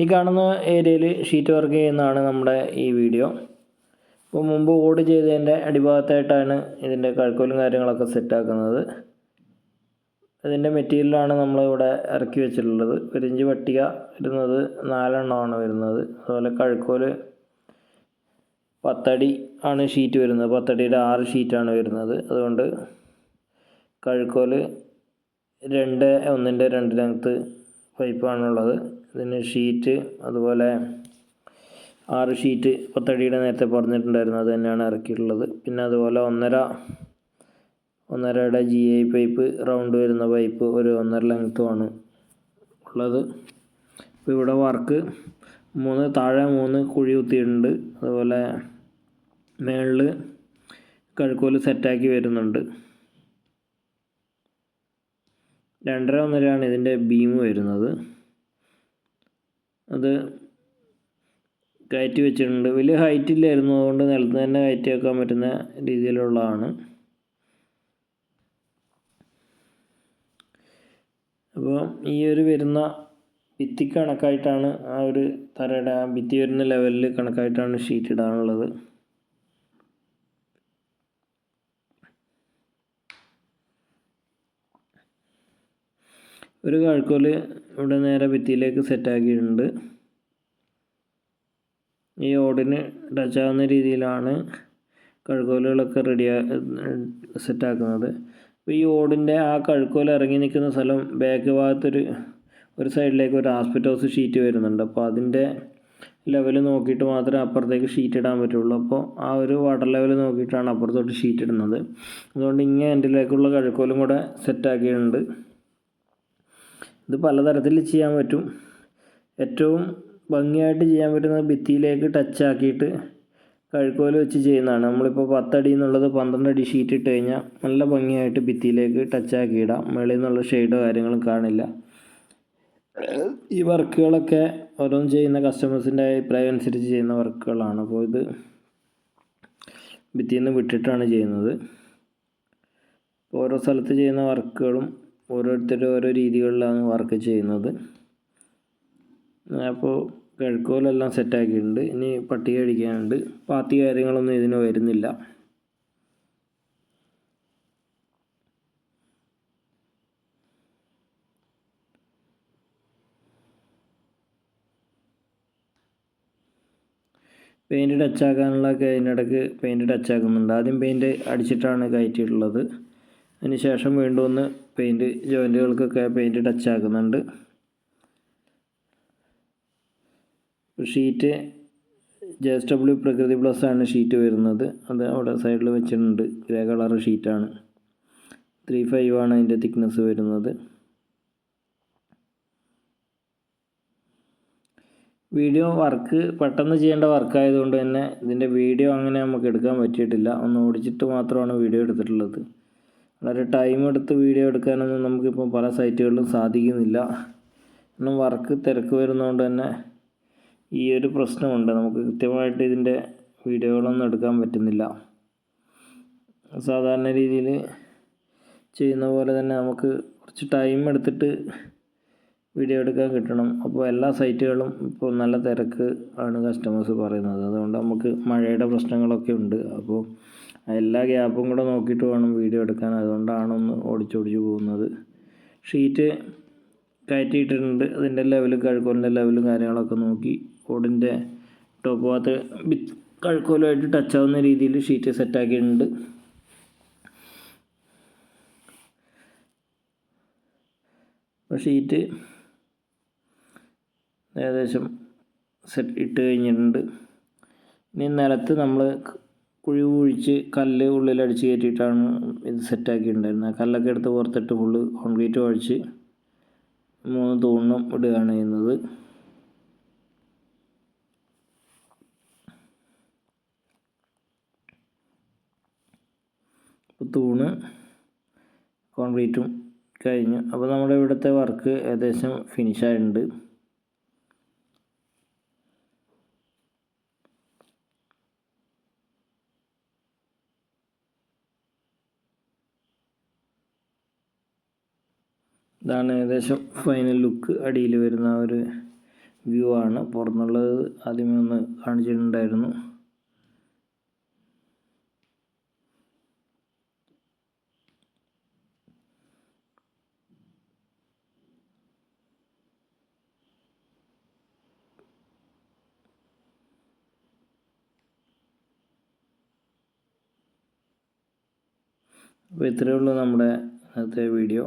ഈ കാണുന്ന ഏരിയയിൽ ഷീറ്റ് വർക്ക് ചെയ്യുന്നതാണ് നമ്മുടെ ഈ വീഡിയോ. ഇപ്പോൾ മുമ്പ് ഓട് ചെയ്തതിന്റെ അടിഭാഗത്തായിട്ടാണ് ഇതിന്റെ കഴുക്കോലും കാര്യങ്ങളൊക്കെ സെറ്റാക്കുന്നത്. ഇതിന്റെ മെറ്റീരിയലാണ് നമ്മളിവിടെ ഇറക്കി വെച്ചിട്ടുള്ളത്. ഒരു ഇഞ്ച് പട്ടിക വരുന്നത് നാലെണ്ണമാണ് വരുന്നത്. അതുപോലെ കഴുക്കോൽ പത്തടി ആണ് ഷീറ്റ് വരുന്നത്. പത്തടിയുടെ ആറ് ഷീറ്റാണ് വരുന്നത്. അതുകൊണ്ട് കഴുക്കോൽ രണ്ട് ഒന്നിന്റെ രണ്ടിനകത്ത് പൈപ്പാണുള്ളത്. ഇതിന് ഷീറ്റ് അതുപോലെ ആറ് ഷീറ്റ് പത്തടിയുടെ നേരത്തെ പറഞ്ഞിട്ടുണ്ടായിരുന്നു. അത് തന്നെയാണ് ഇറക്കിയിട്ടുള്ളത്. പിന്നെ അതുപോലെ ഒന്നര ഒന്നരയുടെ ജി ഐ പൈപ്പ് റൗണ്ട് വരുന്ന പൈപ്പ് ഒരു ഒന്നര ലെങ്ത്തുമാണ് ഉള്ളത്. ഇപ്പോൾ ഇവിടെ വർക്ക് മൂന്ന് താഴെ മൂന്ന് കുഴി കുത്തിയിട്ടുണ്ട്. അതുപോലെ മേളിൽ കഴുക്കോൽ സെറ്റാക്കി വരുന്നുണ്ട്. രണ്ടര ഒന്നരയാണ് ഇതിന്റെ ബീം വരുന്നത്. അത് കയറ്റി വെച്ചിട്ടുണ്ട്. വലിയ ഹൈറ്റ് ഇല്ലായിരുന്നു. അതുകൊണ്ട് നിലത്ത് തന്നെ കയറ്റി വെക്കാൻ പറ്റുന്ന രീതിയിലുള്ളതാണ്. അപ്പോൾ ഈ ഒരു വരുന്ന ഭിത്തി കണക്കായിട്ടാണ് ആ ഒരു തറയുടെ ആ ഭിത്തി വരുന്ന ലെവലിൽ കണക്കായിട്ടാണ് ഷീറ്റ് ഇടാനുള്ളത്. ഒരു കാഴ്ക്കോൽ ഇവിടെ നേരെ ഭിത്തിയിലേക്ക് സെറ്റാക്കിയിട്ടുണ്ട് ഈ ഓടിന് ടച്ചാവുന്ന രീതിയിലാണ് കഴുക്കോലുകളൊക്കെ റെഡിയാ സെറ്റാക്കുന്നത് അപ്പോൾ ഈ ഓടിന്റെ ആ കഴുക്കോൽ ഇറങ്ങി നിൽക്കുന്ന സ്ഥലം ബാക്ക് ഭാഗത്തൊരു ഒരു സൈഡിലേക്ക് ഒരു ആസ്പെറ്റോസ് ഷീറ്റ് വരുന്നുണ്ട്. അപ്പോൾ അതിന്റെ ലെവൽ നോക്കിയിട്ട് മാത്രമേ അപ്പുറത്തേക്ക് ഷീറ്റ് ഇടാൻ പറ്റുള്ളൂ. അപ്പോൾ ആ ഒരു വാട്ടർ ലെവൽ നോക്കിയിട്ടാണ് അപ്പുറത്തോട്ട് ഷീറ്റ് ഇടുന്നത്. അതുകൊണ്ട് ഇങ്ങനെ എന്റെ കഴുക്കോലും കൂടെ സെറ്റാക്കിയിട്ടുണ്ട് ഇത് പലതരത്തിൽ ചെയ്യാൻ പറ്റും. ഏറ്റവും ഭംഗിയായിട്ട് ചെയ്യാൻ പറ്റുന്നത് ഭിത്തിയിലേക്ക് ടച്ചാക്കിയിട്ട് കഴുക്കോൽ വെച്ച് ചെയ്യുന്നതാണ്. നമ്മളിപ്പോൾ പത്തടി എന്നുള്ളത് പന്ത്രണ്ട് അടി ഷീറ്റ് ഇട്ട് കഴിഞ്ഞാൽ നല്ല ഭംഗിയായിട്ട് ഭിത്തിയിലേക്ക് ടച്ചാക്കി ഇടാം. മുകളിൽ നിന്നുള്ള ഷെയ്ഡോ കാര്യങ്ങളും കാണില്ല. ഈ വർക്കുകളൊക്കെ ഓരോന്നും ചെയ്യുന്ന കസ്റ്റമേഴ്സിന്റെ അഭിപ്രായം അനുസരിച്ച് ചെയ്യുന്ന വർക്കുകളാണ്. അപ്പോൾ ഇത് ഭിത്തിയിൽ നിന്ന് വിട്ടിട്ടാണ് ചെയ്യുന്നത്. ഓരോ സ്ഥലത്ത് ചെയ്യുന്ന വർക്കുകളും ഓരോരുത്തരും ഓരോ രീതികളിലാണ് വർക്ക് ചെയ്യുന്നത്. അപ്പോൾ കിഴക്കോലെല്ലാം സെറ്റാക്കിയിട്ടുണ്ട് ഇനി പട്ടിക അടിക്കാനുണ്ട് പാത്തി കാര്യങ്ങളൊന്നും ഇതിന് വരുന്നില്ല. പെയിന്റ് ടച്ചാക്കാനുള്ളതൊക്കെ അതിനിടയ്ക്ക് പെയിന്റ് ടച്ചാക്കുന്നുണ്ട് ആദ്യം പെയിന്റ് അടിച്ചിട്ടാണ് കയറ്റിയിട്ടുള്ളത്. അതിന് ശേഷം വീണ്ടും ഒന്ന് പെയിന്റ് ജോയിന്റുകൾക്കൊക്കെ paint ടച്ചാക്കുന്നുണ്ട് sheet J S W Prakriti plus ആണ് ഷീറ്റ് വരുന്നത്. അത് അവിടെ സൈഡിൽ വെച്ചിട്ടുണ്ട്. ഗ്രേ കളർ ഷീറ്റാണ് ത്രീ ഫൈവ് ആണ് അതിന്റെ തിക്നെസ് വരുന്നത്. വീഡിയോ വർക്ക് പെട്ടെന്ന് ചെയ്യേണ്ട വർക്കായതുകൊണ്ട് തന്നെ ഇതിന്റെ വീഡിയോ അങ്ങനെ നമുക്ക് എടുക്കാൻ പറ്റിയിട്ടില്ല. ഒന്ന് ഓടിച്ചിട്ട് മാത്രമാണ് വീഡിയോ എടുത്തിട്ടുള്ളത്. വളരെ ടൈം എടുത്ത് വീഡിയോ എടുക്കാനൊന്നും നമുക്കിപ്പോൾ പല സൈറ്റുകളിലും സാധിക്കുന്നില്ല. കാരണം വർക്ക് തിരക്ക് വരുന്നതുകൊണ്ട് തന്നെ ഈ ഒരു പ്രശ്നമുണ്ട്. നമുക്ക് കൃത്യമായിട്ട് ഇതിന്റെ വീഡിയോകളൊന്നും എടുക്കാൻ പറ്റുന്നില്ല. സാധാരണ രീതിയിൽ ചെയ്യുന്ന പോലെ തന്നെ നമുക്ക് കുറച്ച് ടൈം എടുത്തിട്ട് വീഡിയോ എടുക്കാൻ കിട്ടണം. അപ്പോൾ എല്ലാ സൈറ്റുകളും ഇപ്പോൾ നല്ല തിരക്ക് ആണ് കസ്റ്റമേഴ്സ് പറയുന്നത്. അതുകൊണ്ട് നമുക്ക് മഴയുടെ പ്രശ്നങ്ങളൊക്കെ ഉണ്ട്. അപ്പോൾ എല്ലാ ഗ്യാപ്പും കൂടെ നോക്കിയിട്ട് വേണം വീഡിയോ എടുക്കാൻ. അതുകൊണ്ടാണ് ഒന്ന് ഓടിച്ചോടിച്ച് പോകുന്നത്. ഷീറ്റ് കയറ്റിയിട്ടിട്ടുണ്ട്. അതിന്റെ ലെവലും കഴുക്കോലിന്റെ ലെവലും കാര്യങ്ങളൊക്കെ നോക്കി. ഓടിന്റെ ടോപ്പ് ഭാഗത്ത് കഴുക്കോലുമായിട്ട് ടച്ച് ആവുന്ന രീതിയിൽ ഷീറ്റ് സെറ്റാക്കിയിട്ടുണ്ട് ഷീറ്റ് ഏകദേശം സെറ്റ് ഇട്ട് കഴിഞ്ഞിട്ടുണ്ട്. ഇനി നിലത്ത് നമ്മൾ കുഴി കുഴിച്ച് കല്ല് ഉള്ളിൽ അടിച്ച് കയറ്റിയിട്ടാണ് ഇത് സെറ്റാക്കിയിട്ടുണ്ടായിരുന്നത് കല്ലൊക്കെ എടുത്ത് പുറത്തിട്ട് ഫുള്ള് കോൺക്രീറ്റ് ഒഴിച്ച് മൂന്ന് തൂണും ഇടുകയാണ് ചെയ്യുന്നത്. തൂണ് കോൺക്രീറ്റും കഴിഞ്ഞു. അപ്പോൾ നമ്മുടെ ഇവിടുത്തെ വർക്ക് ഏകദേശം ഫിനിഷായിട്ടുണ്ട് ഇതാണ് ഏകദേശം ഫൈനൽ ലുക്ക് അടിയിൽ വരുന്ന ഒരു വ്യൂ ആണ്. പുറത്തുള്ളത് ആദ്യമേ ഒന്ന് കാണിച്ചിട്ടുണ്ടായിരുന്നു. അപ്പോൾ ഇത്രയേ ഉള്ളൂ നമ്മുടെ ഇന്നത്തെ വീഡിയോ